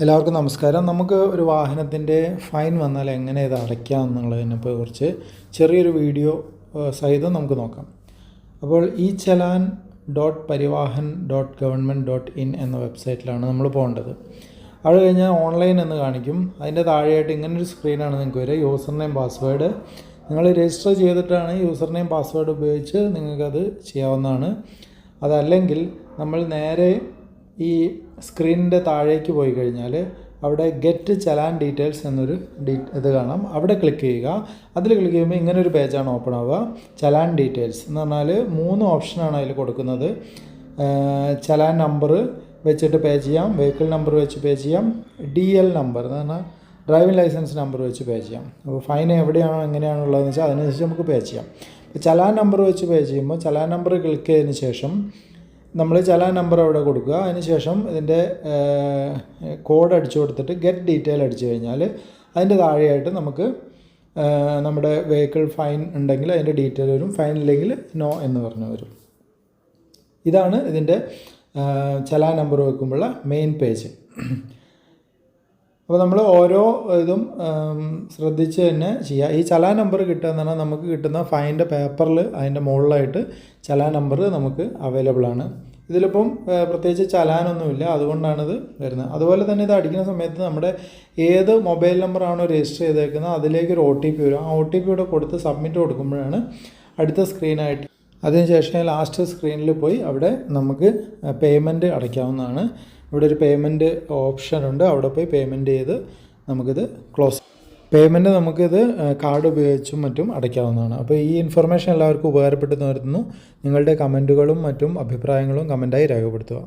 എല്ലാവർക്കും നമസ്കാരം. നമുക്ക് ഒരു വാഹനത്തിന്റെ ഫൈൻ വന്നാൽ എങ്ങനെ ഇത് അടയ്ക്കാം എന്നുള്ളതിനെ കുറിച്ച് ചെറിയൊരു വീഡിയോ സഹിതം നമുക്ക് നോക്കാം. അപ്പോൾ ഈ challan dot parivahan dot government dot in എന്ന വെബ്സൈറ്റിലാണ് നമ്മൾ പോകേണ്ടത്. അവിടെ കഴിഞ്ഞാൽ ഓൺലൈൻ എന്ന് കാണിക്കും. അതിന്റെ താഴെയായിട്ട് ഇങ്ങനൊരു സ്ക്രീനാണ് നിങ്ങൾക്ക് വരിക. User name password. നിങ്ങൾ രജിസ്റ്റർ ചെയ്തിട്ടാണ് യൂസർ നെയിം പാസ്വേഡ് ഉപയോഗിച്ച് നിങ്ങൾക്കത് ചെയ്യാവുന്നതാണ്. അതല്ലെങ്കിൽ നമ്മൾ നേരെ ഈ സ്ക്രീനിന്റെ താഴേക്ക് പോയി കഴിഞ്ഞാൽ അവിടെ ഗെറ്റ് ചലാൻ ഡീറ്റെയിൽസ് എന്നൊരു ഡീ ഇത് കാണാം. അവിടെ ക്ലിക്ക് ചെയ്യുക. അതിൽ ക്ലിക്ക് ചെയ്യുമ്പോൾ ഇങ്ങനെ ഒരു പേജാണ് ഓപ്പൺ ആവുക. ചലാൻ ഡീറ്റെയിൽസ് എന്ന് പറഞ്ഞാൽ മൂന്ന് ഓപ്ഷനാണ് അതിൽ കൊടുക്കുന്നത്. ചലാൻ നമ്പർ വെച്ചിട്ട് പേ ചെയ്യാം. വെഹിക്കിൾ നമ്പർ വെച്ച് പേ ചെയ്യാം. ഡി എൽ നമ്പർ എന്ന് പറഞ്ഞാൽ ഡ്രൈവിംഗ് ലൈസൻസ് നമ്പർ വെച്ച് പേ ചെയ്യാം. അപ്പോൾ ഫൈൻ എവിടെയാണോ എങ്ങനെയാണുള്ളതെന്ന് വെച്ചാൽ അതിനനുസരിച്ച് നമുക്ക് പേ ചെയ്യാം. ചലാൻ നമ്പർ വെച്ച് പേ ചെയ്യുമ്പോൾ ചലാൻ നമ്പർ ക്ലിക്ക് ചെയ്തതിന് ശേഷം നമ്മൾ ചലാൻ നമ്പർ അവിടെ കൊടുക്കുക. അതിനുശേഷം ഇതിന്റെ കോഡ് അടിച്ചു കൊടുത്തിട്ട് ഗെറ്റ് ഡീറ്റെയിൽ അടിച്ചു കഴിഞ്ഞാൽ അതിന്റെ താഴെയായിട്ട് നമുക്ക് നമ്മുടെ വെഹിക്കിൾ ഫൈൻ ഉണ്ടെങ്കിൽ അതിന്റെ ഡീറ്റെയിൽ വരും. ഫൈൻ ഇല്ലെങ്കിൽ നോ എന്ന് പറഞ്ഞു വരും. ഇതാണ് ഇതിന്റെ ചില നമ്പർ വെക്കുമ്പോഴുള്ള മെയിൻ പേജ് അപ്പോൾ നമ്മൾ ഓരോ ഇതും ശ്രദ്ധിച്ച് തന്നെ ചെയ്യുക ഈ ചലാ നമ്പർ കിട്ടുക എന്ന് പറഞ്ഞാൽ നമുക്ക് കിട്ടുന്ന ഫൈന്റെ പേപ്പറിൽ അതിന്റെ മുകളിലായിട്ട് ചലാ നമ്പർ നമുക്ക് അവൈലബിൾ ആണ്. ഇതിലിപ്പം പ്രത്യേകിച്ച് ചലാനൊന്നുമില്ല. അതുകൊണ്ടാണിത് വരുന്നത്. അതുപോലെ തന്നെ ഇത് അടിക്കുന്ന സമയത്ത് നമ്മുടെ ഏത് മൊബൈൽ നമ്പറാണോ രജിസ്റ്റർ ചെയ്തേക്കുന്നത് അതിലേക്ക് ഒരു ഒ ടി പി വരും. ആ ഒ ടി പി കൂടെ കൊടുത്ത് സബ്മിറ്റ് കൊടുക്കുമ്പോഴാണ് അടുത്ത സ്ക്രീനായിട്ട് അതിനുശേഷം ലാസ്റ്റ് സ്ക്രീനിൽ പോയി അവിടെ നമുക്ക് പേയ്മെന്റ് അടയ്ക്കാവുന്നതാണ്. ഇവിടെ ഒരു പേയ്മെന്റ് ഓപ്ഷൻ ഉണ്ട്. അവിടെ പോയി പേയ്മെന്റ് ചെയ്ത് നമുക്കിത് ക്ലോസ് പേയ്മെന്റ് നമുക്കിത് കാർഡ് ഉപയോഗിച്ചും മറ്റും അടയ്ക്കാവുന്നതാണ്. അപ്പോൾ ഈ ഇൻഫർമേഷൻ എല്ലാവർക്കും ഉപകാരപ്പെട്ടെന്ന് വരുന്നു നിങ്ങളുടെ കമന്റുകളും മറ്റും അഭിപ്രായങ്ങളും കമന്റായി രേഖപ്പെടുത്തുക.